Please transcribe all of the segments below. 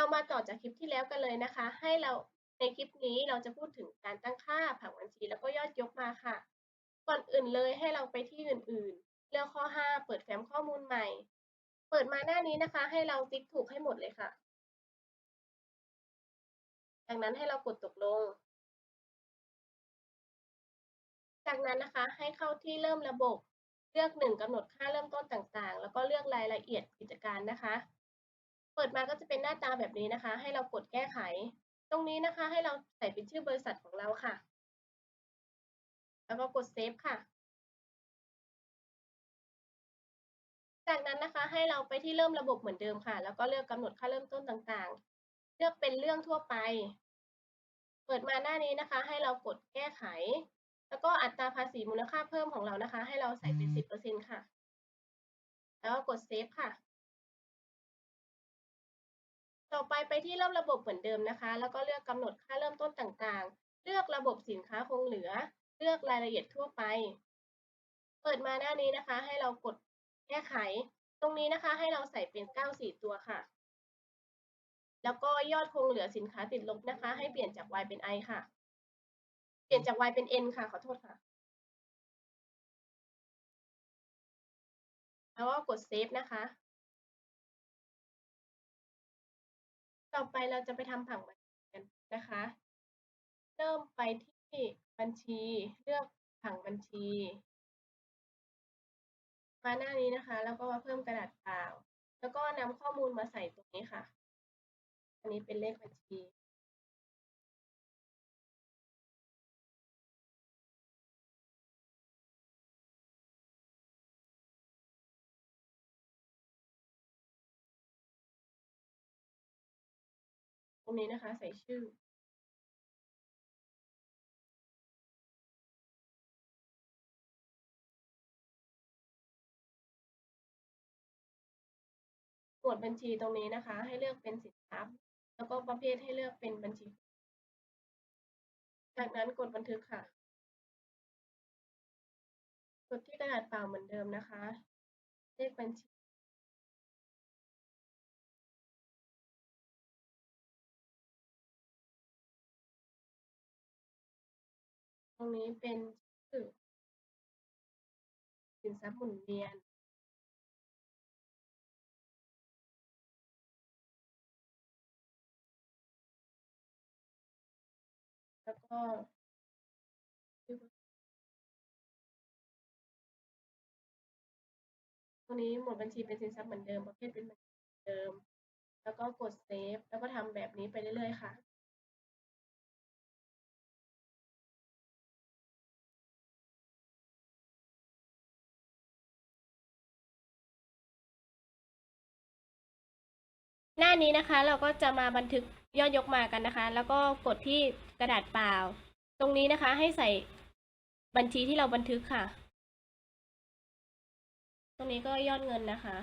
เรามาต่อจากคลิปที่แล้วกันเลยนะคะ ให้เราในคลิปนี้เราจะพูดถึงการตั้งค่าผังบัญชี แล้วก็ยอดยกมาค่ะ ก่อนอื่นเลยให้เราไปที่อื่นๆ เลือกข้อ 5 เปิดแฟ้มข้อมูลใหม่ เปิดมาหน้านี้นะคะ ให้เราติ๊กถูกให้หมดเลยค่ะ จากนั้นให้เรากดตกลง จากนั้นนะคะให้เข้าที่เริ่มระบบ เลือกหนึ่งกำหนดค่าเริ่มต้นต่างๆ แล้วก็เลือกรายละเอียดกิจการนะคะ ปิดมาก็จะเป็นหน้าตาแบบนี้นะคะ ให้เรากดแก้ไข ตรงนี้นะคะให้เราใส่เป็นชื่อบริษัทของเราค่ะ แล้วก็กดเซฟค่ะ จากนั้นนะคะให้เราไปที่เริ่มระบบเหมือนเดิมค่ะ แล้วก็เลือกกำหนดค่าเริ่มต้นต่างๆ เลือกเป็นเรื่องทั่วไป เปิดมาหน้านี้นะคะ ให้เรากดแก้ไข แล้วก็อัตราภาษีมูลค่าเพิ่มของเรานะคะ ให้เราใส่เป็น 10%ค่ะ แล้วก็กดเซฟค่ะ ต่อไปไปที่เริ่มระบบเหมือนเดิมนะคะ แล้วก็เลือกกำหนดค่าเริ่มต้นต่างๆ เลือกระบบสินค้าคงเหลือ เลือกรายละเอียดทั่วไป เปิดมาหน้านี้นะคะ ให้เรากดแก้ไข ตรงนี้นะคะให้เราใส่เป็น 94 ตัวค่ะ แล้วก็ยอดคงเหลือสินค้าติดลบนะคะ ให้เปลี่ยนจาก Y เป็น I ค่ะ เปลี่ยนจาก Y เป็น N ค่ะ ขอโทษค่ะ แล้วก็กดเซฟนะคะ ต่อไปเราจะไปทำผังบัญชีกันนะคะ เริ่มไปที่บัญชีเลือกผังบัญชี มาหน้านี้นะคะ แล้วก็มาเพิ่มกระดาษเปล่า แล้วก็นำข้อมูลมาใส่ตรงนี้ค่ะ อันนี้เป็นเลขบัญชี รงนี้นะคะ ใส่ชื่อหมวดบัญชีตรงนี้นะคะ ให้เลือกเป็นสินค้าแล้วก็ประเภทให้เลือกเป็นบัญชี จากนั้นกดบันทึกค่ะ กดที่กระดาษเปล่าเหมือนเดิมนะคะ เลขบัญชี ตรงนี้เป็นชื่อสินทรัพย์หมุนเวียนแล้วก็ตรงนี้หมวดบัญชีเป็นสินทรัพย์เหมือนเดิม ประเภทเป็นเหมือนเดิม แล้วก็กดเซฟ แล้วก็ทำแบบนี้ไปเรื่อยๆค่ะ หน้านี้นะคะ เราก็จะมาบันทึกยอดยกมากันนะคะ แล้วก็กดที่กระดาษเปล่า ตรงนี้นะคะให้ใส่บัญชีที่เราบันทึกค่ะ ตรงนี้ก็ยอดเงินนะคะ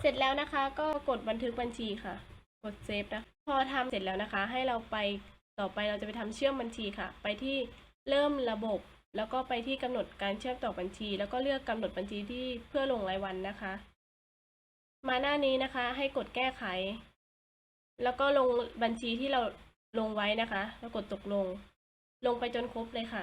เสร็จแล้วนะคะ ก็กดบันทึกบัญชีค่ะ กดเซฟนะ พอทำเสร็จแล้วนะคะ ให้เราไปต่อไปเราจะไปทำเชื่อมบัญชีค่ะ ไปที่เริ่มระบบ แล้วก็ไปที่กำหนดการเชื่อมต่อบัญชี แล้วก็เลือกกำหนดบัญชีที่เพื่อลงรายวันนะคะ มาหน้านี้นะคะ ให้กดแก้ไข แล้วก็ลงบัญชีที่เราลงไว้นะคะ แล้วกดตกลง ลงไปจนครบเลยค่ะ